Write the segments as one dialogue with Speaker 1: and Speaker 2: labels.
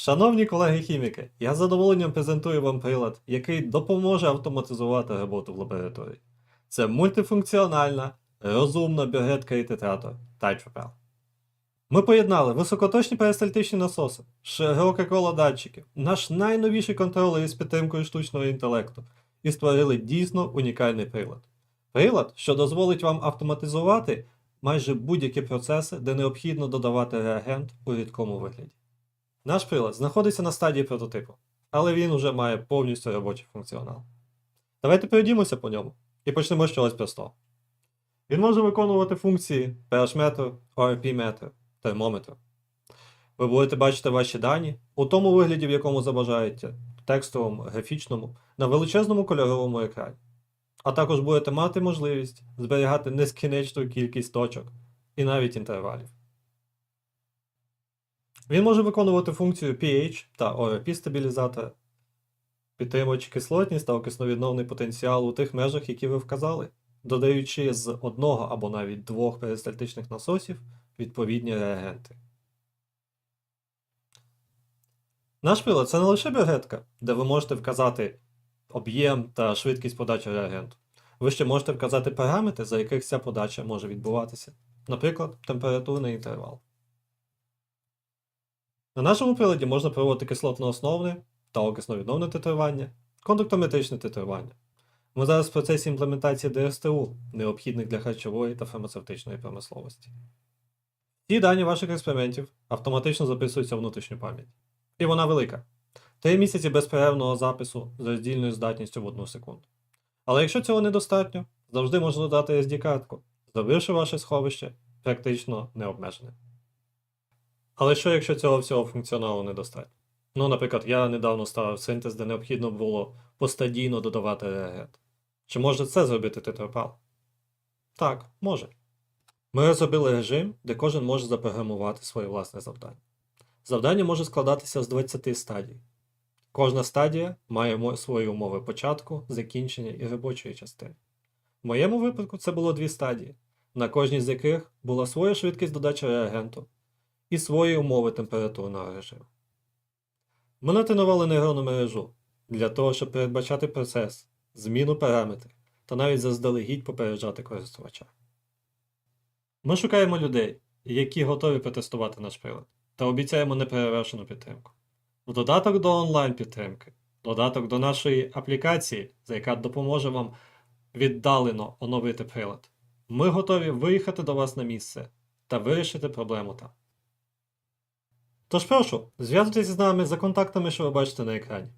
Speaker 1: Шановні колеги-хіміки, я з задоволенням презентую вам прилад, який допоможе автоматизувати роботу в лабораторії. Це мультифункціональна, розумна бюретка і тетратор TouchPropel. Ми поєднали високоточні перистальтичні насоси, широке коло датчиків, наш найновіший контролер із підтримкою штучного інтелекту і створили дійсно унікальний прилад. Прилад, що дозволить вам автоматизувати майже будь-які процеси, де необхідно додавати реагент у рідкому вигляді. Наш прилад знаходиться на стадії прототипу, але він уже має повністю робочий функціонал. Давайте пройдімося по ньому і почнемо з чогось простого. Він може виконувати функції pH-метру, ORP-метру, термометру. Ви будете бачити ваші дані у тому вигляді, в якому забажаєте, текстовому, графічному, на величезному кольоровому екрані. А також будете мати можливість зберігати нескінченну кількість точок і навіть інтервалів. Він може виконувати функцію pH та ORP стабілізатора, підтримуючи кислотність та окисновідновний потенціал у тих межах, які ви вказали, додаючи з одного або навіть двох перистальтичних насосів відповідні реагенти. Наш прилад це не лише бюретка, де ви можете вказати об'єм та швидкість подачі реагенту. Ви ще можете вказати параметри, за яких ця подача може відбуватися, наприклад, температурний інтервал. На нашому приладі можна проводити кислотно-основне та окисновідновне титрування, кондуктометричне титрування. Ми зараз в процесі імплементації ДСТУ, необхідних для харчової та фармацевтичної промисловості. Ці дані ваших експериментів автоматично записуються в внутрішню пам'ять. І вона велика. Три місяці безперервного запису з роздільною здатністю в одну секунду. Але якщо цього недостатньо, завжди можна додати SD-картку, зробивши ваше сховище практично необмеженим. Але що, якщо цього всього функціоналу недостатньо? Ну, наприклад, я недавно ставив синтез, де необхідно було постадійно додавати реагент. Чи може це зробити тетропал? Так, може. Ми розробили режим, де кожен може запрограмувати своє власне завдання. Завдання може складатися з 20 стадій. Кожна стадія має свої умови початку, закінчення і робочої частини. В моєму випадку це було дві стадії, на кожній з яких була своя швидкість додачі реагенту і свої умови температурного режиму. Ми натренували нейронну мережу для того, щоб передбачати процес, зміну параметрів та навіть заздалегідь попереджати користувача. Ми шукаємо людей, які готові протестувати наш прилад, та обіцяємо неперевершену підтримку. В додаток до онлайн підтримки, додаток до нашої аплікації, за яка допоможе вам віддалено оновити прилад. Ми готові виїхати до вас на місце та вирішити проблему там. Тож прошу, зв'язуйтесь з нами за контактами, що ви бачите на екрані.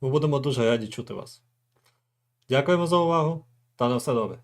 Speaker 1: Ми будемо дуже раді чути вас. Дякуємо за увагу та на все добре.